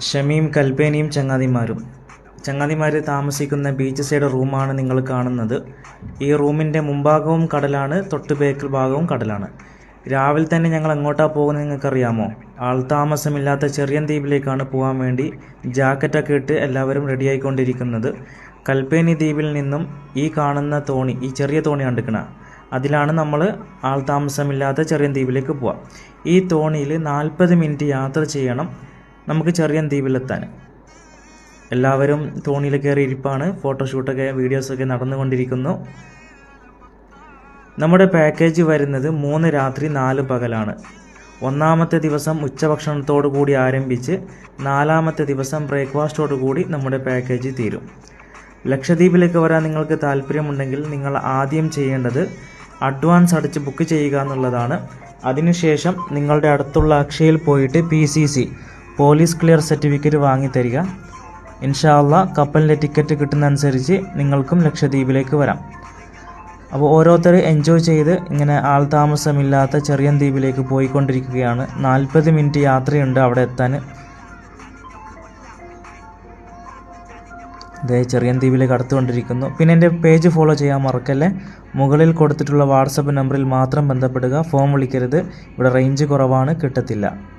ഷമിയും കൽപ്പേനിയും ചങ്ങാതിമാരും. ചങ്ങാതിമാർ താമസിക്കുന്ന beach side റൂമാണ് നിങ്ങൾ കാണുന്നത്. ഈ റൂമിന്റെ മുൻഭാഗവും കടലാണ് തൊട്ട് ബേക്കൽ ഭാഗവും കടലാണ്. രാവിലെ തന്നെ ഞങ്ങൾ എങ്ങോട്ടാണ് പോകുന്നത് നിങ്ങൾക്കറിയാമോ? ആൾതാമസമില്ലാത്ത ചെറിയ ദ്വീപിലേക്കാണ് പോകാൻ വേണ്ടി ജാക്കറ്റൊക്കെ ഇട്ട് എല്ലാവരും റെഡിയായിക്കൊണ്ടിരിക്കുന്നത്. കൽപ്പേനി ദ്വീപിൽ നിന്നും ഈ കാണുന്ന തോണി ഈ ചെറിയ തോണി കണ്ടിക്കണ അതിലാണ് നമ്മൾ ആൾതാമസമില്ലാത്ത ചെറിയ ദ്വീപിലേക്ക് പോവാം. ഈ തോണിയിൽ നാൽപ്പത് മിനിറ്റ് യാത്ര ചെയ്യണം. നമുക്ക് ചെറിയ ദ്വീപിലെത്താൻ. എല്ലാവരും തോണിയിൽ കയറി ഇരിപ്പാണ്. ഫോട്ടോഷൂട്ടൊക്കെ വീഡിയോസൊക്കെ നടന്നുകൊണ്ടിരിക്കുന്നു. നമ്മുടെ പാക്കേജ് വരുന്നത് മൂന്ന് രാത്രി നാല് പകലാണ്. ഒന്നാമത്തെ ദിവസം ഉച്ചഭക്ഷണത്തോടു കൂടി ആരംഭിച്ച് നാലാമത്തെ ദിവസം ബ്രേക്ക്ഫാസ്റ്റോടു കൂടി നമ്മുടെ പാക്കേജ് തീരും. ലക്ഷദ്വീപിലേക്ക് വരാൻ നിങ്ങൾക്ക് താല്പര്യമുണ്ടെങ്കിൽ നിങ്ങൾ ആദ്യം ചെയ്യേണ്ടത് അഡ്വാൻസ് അടച്ച് ബുക്ക് ചെയ്യുക എന്നുള്ളതാണ്. അതിനുശേഷം നിങ്ങളുടെ അടുത്തുള്ള അക്ഷയയിൽ പോയിട്ട് പി പോലീസ് ക്ലിയർ സർട്ടിഫിക്കറ്റ് വാങ്ങി തരിക. ഇൻഷാല്ല കപ്പലിന്റെ ടിക്കറ്റ് കിട്ടുന്നതനുസരിച്ച് നിങ്ങൾക്കും ലക്ഷദ്വീപിലേക്ക് വരാം. അപ്പോൾ ഓരോരുത്തർ എൻജോയ് ചെയ്ത് ഇങ്ങനെ ആൾ താമസമില്ലാത്ത ചെറിയ ദ്വീപിലേക്ക് പോയിക്കൊണ്ടിരിക്കുകയാണ്. നാൽപ്പത് മിനിറ്റ് യാത്രയുണ്ട് അവിടെ എത്താൻ. ഇതേ ചെറിയ ദ്വീപിലേക്ക് അടുത്തുകൊണ്ടിരിക്കുന്നു പിന്നെ എന്റെ പേജ് ഫോളോ ചെയ്യാൻ മറക്കല്ലേ? മുകളിൽ കൊടുത്തിട്ടുള്ള വാട്സപ്പ് നമ്പറിൽ മാത്രം ബന്ധപ്പെടുക. ഫോം വിളിക്കരുത്. ഇവിടെ റേഞ്ച് കുറവാണ് കിട്ടത്തില്ല.